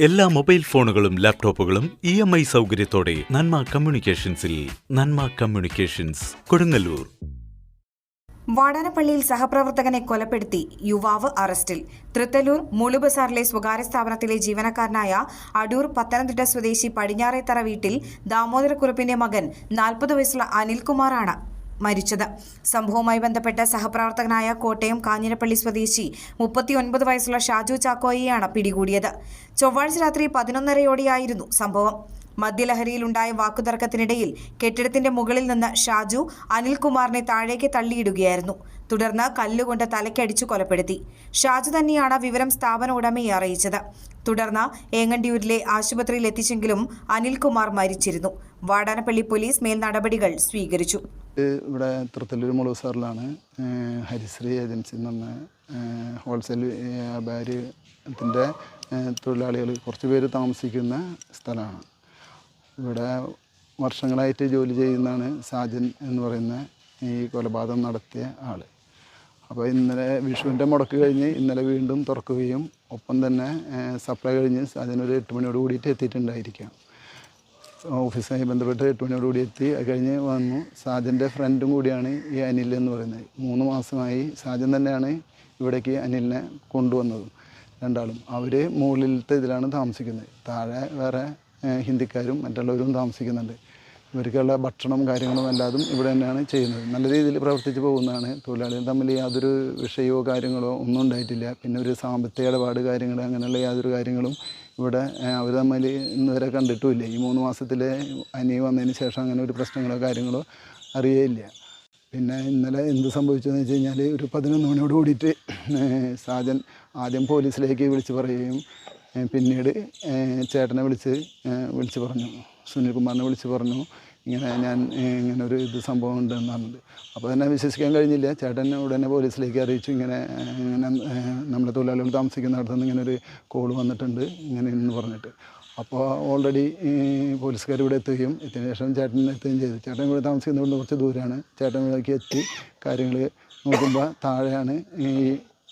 എല്ലാ മൊബൈൽ ഫോണുകളും ലാപ്ടോപ്പുകളും ഇ എം ഐ സൗകര്യത്തോടെ നന്മ കമ്മ്യൂണിക്കേഷൻസിൽ നന്മ കമ്മ്യൂണിക്കേഷൻസ് കൊടുങ്ങല്ലൂർ. വാടാനപ്പള്ളിയിൽ സഹപ്രവർത്തകനെ കൊലപ്പെടുത്തി യുവാവ് അറസ്റ്റിൽ. തൃത്തലൂർ മൂളുബസാറിലെ സ്വകാര്യ സ്ഥാപനത്തിലെ ജീവനക്കാരനായ അടൂർ പത്തനംതിട്ട സ്വദേശി പടിഞ്ഞാറേത്തറ വീട്ടിൽ ദാമോദരക്കുറുപ്പിന്റെ മകൻ നാൽപ്പത് വയസ്സുള്ള അനിൽകുമാറാണ് മരിച്ചത്. സംഭവവുമായി ബന്ധപ്പെട്ട് സഹപ്രവർത്തകനായ കോട്ടയം കാഞ്ഞിരപ്പള്ളി സ്വദേശി മുപ്പത്തിയൊൻപത് വയസ്സുള്ള ഷാജു ചാക്കോയെയാണ് പിടികൂടിയത്. ചൊവ്വാഴ്ച രാത്രി പതിനൊന്നരയോടെയായിരുന്നു സംഭവം. മദ്യലഹരിയിലുണ്ടായ വാക്കുതർക്കത്തിനിടയിൽ കെട്ടിടത്തിന്റെ മുകളിൽ നിന്ന് ഷാജു അനിൽകുമാറിനെ താഴേക്ക് തള്ളിയിടുകയായിരുന്നു. തുടർന്ന് കല്ലുകൊണ്ട് തലയ്ക്കടിച്ചു കൊലപ്പെടുത്തി. ഷാജു തന്നെയാണ് വിവരം സ്ഥാപന ഉടമയെ അറിയിച്ചത്. തുടർന്ന് ഏങ്ങണ്ടിയൂരിലെ ആശുപത്രിയിൽ എത്തിച്ചെങ്കിലും അനിൽകുമാർ മരിച്ചിരുന്നു. വാടാനപ്പള്ളി പോലീസ് മേൽ നടപടികൾ സ്വീകരിച്ചു ഇവിടെ തൃത്തല്ലൂർ മുളസാറിലാണ് ഹരിശ്രീ ഏജൻസി നിന്ന് ഹോൾസെയിൽ വ്യാപാരത്തിന്റെ തൊഴിലാളികൾ കുറച്ച് പേര് താമസിക്കുന്ന സ്ഥലമാണ്. ഇവിടെ വർഷങ്ങളായിട്ട് ജോലി ചെയ്യുന്നതാണ് സാജൻ എന്ന് പറയുന്ന ഈ കൊലപാതകം നടത്തിയ ആൾ അപ്പോൾ ഇന്നലെ വിഷുവിന്റെ മുടക്ക് കഴിഞ്ഞ് ഇന്നലെ വീണ്ടും തുറക്കുകയും ഒപ്പം തന്നെ സപ്ലൈ കഴിഞ്ഞ് സാജൻ ഒരു എട്ട് മണിയോട് കൂടിയിട്ട് എത്തിയിട്ടുണ്ടായിരിക്കാം. ഓഫീസുമായി ബന്ധപ്പെട്ട് എട്ട് മണിയോട് കൂടി എത്തി. അത് കഴിഞ്ഞ് വന്നു. സാജന്റെ ഫ്രണ്ടും കൂടിയാണ് ഈ അനിൽ എന്ന് പറയുന്നത്. മൂന്ന് മാസമായി സാജൻ തന്നെയാണ് ഇവിടേക്ക് അനിലിനെ കൊണ്ടുവന്നത്. രണ്ടാളും. അവർ മുകളിലത്തെ ഇതിലാണ് താമസിക്കുന്നത്. താഴെ വേറെ ഹിന്ദിക്കാരും മറ്റുള്ളവരും താമസിക്കുന്നുണ്ട്. ഇവർക്കുള്ള ഭക്ഷണവും കാര്യങ്ങളും എല്ലാതും ഇവിടെ തന്നെയാണ് ചെയ്യുന്നത്. നല്ല രീതിയിൽ പ്രവർത്തിച്ച് പോകുന്നതാണ് തൊഴിലാളികൾ തമ്മിൽ യാതൊരു വിഷയമോ കാര്യങ്ങളോ ഒന്നും ഉണ്ടായിട്ടില്ല. പിന്നെ ഒരു സാമ്പത്തിക ഇടപാട് കാര്യങ്ങൾ അങ്ങനെയുള്ള യാതൊരു കാര്യങ്ങളും ഇവിടെ അവർ തമ്മിൽ ഇന്ന് വരെ കണ്ടിട്ടുമില്ല. ഈ മൂന്ന് മാസത്തിലെ അനി വന്നതിന് ശേഷം അങ്ങനെ ഒരു പ്രശ്നങ്ങളോ കാര്യങ്ങളോ അറിയേയില്ല. പിന്നെ ഇന്നലെ എന്ത് സംഭവിച്ചതെന്ന് വെച്ച് കഴിഞ്ഞാൽ ഒരു പതിനൊന്ന് മണിയോട് കൂടിയിട്ട് സാജൻ ആദ്യം പോലീസിലേക്ക് വിളിച്ച് പറയുകയും പിന്നീട് ചേട്ടനെ വിളിച്ച് വിളിച്ച് പറഞ്ഞു. സുനിൽകുമാറിനെ വിളിച്ച് പറഞ്ഞു. ഇങ്ങനെ ഞാൻ ഇങ്ങനെ ഒരു ഇത് സംഭവം ഉണ്ടെന്ന് പറഞ്ഞത് അപ്പോൾ തന്നെ വിശ്വസിക്കാൻ കഴിഞ്ഞില്ല. ചേട്ടൻ ഉടനെ പോലീസിലേക്ക് അറിയിച്ചു. ഇങ്ങനെ ഇങ്ങനെ നമ്മുടെ തൊഴിലാളികൾ താമസിക്കുന്നിടത്ത് ഇങ്ങനെ ഒരു കോൾ വന്നിട്ടുണ്ട്. ഇങ്ങനെ എന്ന് പറഞ്ഞിട്ട്. അപ്പോൾ ഓൾറെഡി പോലീസുകാർ ഇവിടെ എത്തുകയും എത്തിയതിനു ശേഷം ചേട്ടൻ എത്തുകയും ചെയ്തു. ചേട്ടൻ ഇവിടെ താമസിക്കുന്നത് കുറച്ച് ദൂരമാണ് ചേട്ടൻ ഇവിടേക്ക് എത്തി. കാര്യങ്ങൾ നോക്കുമ്പോൾ താഴെയാണ് ഈ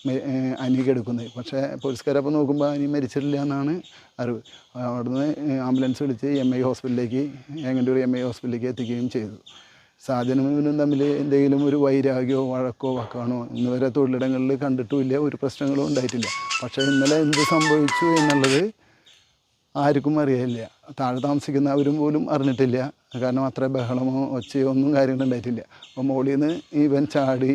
പക്ഷേ എടുക്കുന്നത്. പക്ഷേ പോലീസുകാരപ്പോൾ നോക്കുമ്പോൾ അനി മരിച്ചിട്ടില്ല എന്നാണ് അറിവ്. അവിടുന്ന് ആംബുലൻസ് വിളിച്ച് എം ഐ ഹോസ്പിറ്റലിലേക്ക് ഏങ്ങണ്ടൂർ എം ഐ ഹോസ്പിറ്റലിലേക്ക് എത്തിക്കുകയും ചെയ്തു. സാജനും തമ്മിൽ എന്തെങ്കിലും ഒരു വൈരാഗ്യമോ വഴക്കോ വക്കാണോ ഇന്ന് വരെ തൊഴിലിടങ്ങളിൽ കണ്ടിട്ടുമില്ല ഒരു പ്രശ്നങ്ങളും ഉണ്ടായിട്ടില്ല. പക്ഷേ ഇന്നലെ എന്ത് സംഭവിച്ചു എന്നുള്ളത് ആർക്കും അറിയില്ല. താഴെ താമസിക്കുന്നവരും പോലും അറിഞ്ഞിട്ടില്ല. കാരണം അത്ര ബഹളമോ ഒച്ചയോ ഒന്നും കാര്യങ്ങളും ഉണ്ടായിട്ടില്ല. അപ്പോൾ മുകളിൽ നിന്ന് ഇവൻ ചാടി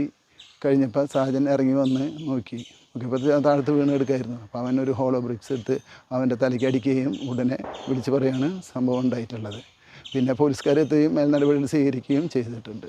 കഴിഞ്ഞപ്പോൾ സാജൻ ഇറങ്ങി വന്ന് നോക്കി. നോക്കിയപ്പോൾ താഴത്ത് വീണ് എടുക്കായിരുന്നു അപ്പോൾ അവൻ ഒരു ഹോളോ ബ്രിക്സ് എടുത്ത് അവന്റെ തലയ്ക്ക് അടിക്കുകയും ഉടനെ വിളിച്ച് പറയാണ് സംഭവം ഉണ്ടായിട്ടുള്ളത്. പിന്നെ പോലീസുകാരെത്തുകയും മേൽനടപടികൾ സ്വീകരിക്കുകയും ചെയ്തിട്ടുണ്ട്.